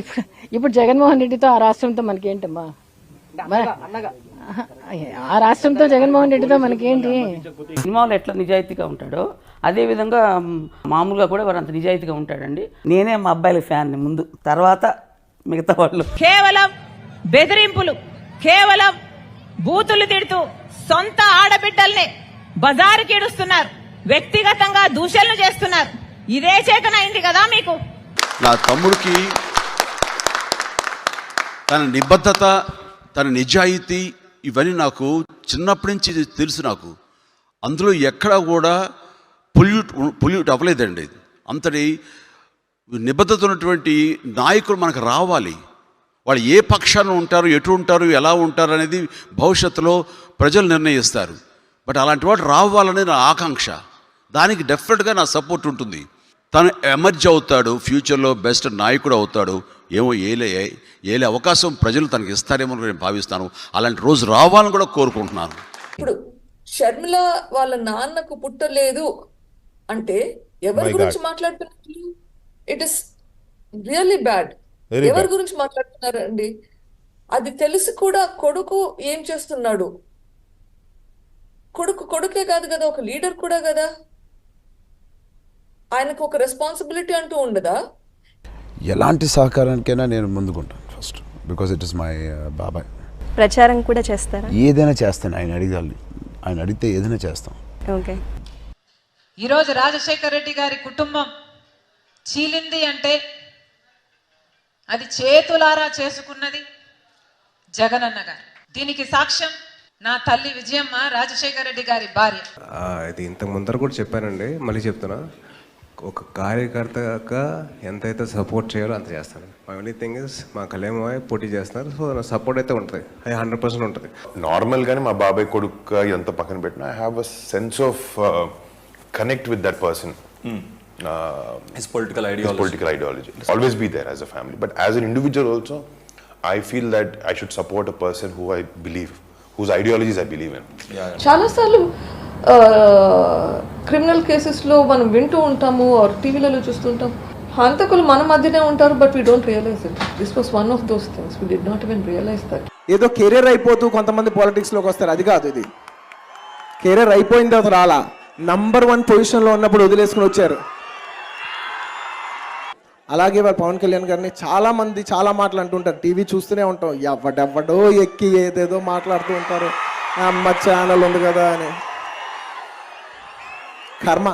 ఇప్పుడు ఇప్పుడు జగన్మోహన్ రెడ్డితో ఆ రాష్ట్రంతో మనకేంటమ్మా? ఆ రాష్ట్రంతో జగన్మోహన్ రెడ్డితో మనకేంటి? సినిమాలో ఎట్లా నిజాయితీగా ఉంటాడో అదే విధంగా మామూలుగా కూడా వారు అంత నిజాయితీగా ఉంటాడండి. నేనే మా అబ్బాయిల ఫ్యాన్ని ముందు తర్వాత మిగతా వాళ్ళు. కేవలం బెదిరింపులు కేవలం బూతులు తిడుతూ సొంత ఆడబిడ్డల్ని బజారు ఇడుస్తున్నారు వ్యక్తిగతంగా దూషణలు చేస్తున్నారు. ఇదే చేతనైంది కదా మీకు? నా తమ్ముడికి తన నిబద్ధత తన నిజాయితీ ఇవన్నీ నాకు చిన్నప్పటి నుంచి తెలుసు నాకు. అందులో ఎక్కడా కూడా పొల్యూట్ పొల్యూట్ అవ్వలేదండి. అంతటి నిబద్ధత ఉన్నటువంటి నాయకులు మనకు రావాలి. వాళ్ళు ఏ పక్షాన ఉంటారు ఎటు ఉంటారు ఎలా ఉంటారు అనేది భవిష్యత్తులో ప్రజలు నిర్ణయిస్తారు. బట్ అలాంటి వాడు రావాలనే నా ఆకాంక్ష. దానికి డెఫినెట్గా నా సపోర్ట్ ఉంటుంది. తను ఎమర్జ్ అవుతాడు ఫ్యూచర్లో బెస్ట్ నాయకుడు అవుతాడు. ఏమో ఏలే ఏలే అవకాశం ప్రజలు తనకి ఇస్తారేమో అని నేను భావిస్తాను. అలాంటి రోజు రావాలని కూడా కోరుకుంటున్నాను. ఇప్పుడు షర్మిల వాళ్ళ నాన్నకు పుట్టలేదు అంటే ఎవరి గురించి మాట్లాడుతున్నారు? ఇట్ ఇస్ రియల్లీ బ్యాడ్ ఎవరి. గురించి మాట్లాడుతున్నారు అండి అది తెలిసి కూడా కొడుకు ఏం చేస్తున్నాడు? కొడుకు కొడుకే కాదు కదా ఒక లీడర్ కూడా కదా? ఆయనకు ఒక రెస్పాన్సిబిలిటీ అంటూ ఉండదా? ఎలాంటి సహకారానికైనా నేను ముందుకుంటాను first because it is my బాబాయ్. ప్రచారం కూడా చేస్తారా? ఏదైనా చేస్తాను ఆయన అడిగాలి. ఆయన అడిగితే ఏదైనా చేస్తాం. ఓకే. ఈరోజు రాజశేఖర రెడ్డి గారి కుటుంబం చీలింది అంటే అది చేతులారా చేసుకున్నది జగనన్న గారు. దీనికి సాక్ష్యం నా తల్లి విజయమ్మ రాజశేఖర రెడ్డి గారి భార్య. ఆ, ఇది ఇంతకు ముందర కూడా చెప్పానండి మళ్ళీ చెప్తున్నా. ఒక కార్యకర్తగా ఎంతైతే సపోర్ట్ చేయాలో అంత చేస్తాను. మై ఓన్లీ థింగ్ ఇస్ మా కళ్యాణ పోటీ చేస్తున్నారు సో నా సపోర్ట్ అయితే ఉంటుంది. అది హండ్రెడ్ పర్సెంట్ ఉంటుంది. నార్మల్గానే మా బాబాయ్ కొడుకు ఎంత పక్కన పెట్టినా I have a sense of connect with that person His political ideology. Political ideology always be there as a family but as an individual also I feel that I should support a person who I believe whose ideologies I believe in చాలాసార్లు criminal కేసెస్లో మనం వింటూ ఉంటాము are టీవీలలో చూస్తుంటాం. హంతకులు మన మధ్యనే ఉంటారు but we don't realize it this was one of those things we did not even realize that ఏదో కెరీర్ అయిపోతూ కొంతమంది పాలిటిక్స్లోకి వస్తారు. అది కాదు ఇది. కెరీర్ అయిపోయిన తర్వాత రాలా. నంబర్ వన్ పొజిషన్లో ఉన్నప్పుడు వదిలేసుకుని వచ్చారు. అలాగే వారు పవన్ కళ్యాణ్ గారిని చాలామంది చాలా మాటలు అంటుంటారు. టీవీ చూస్తూనే ఉంటాం. ఎవడెవడో ఎక్కి ఏదేదో మాట్లాడుతూ ఉంటారు. అమ్మ ఛానల్ ఉంది కదా అని. karma.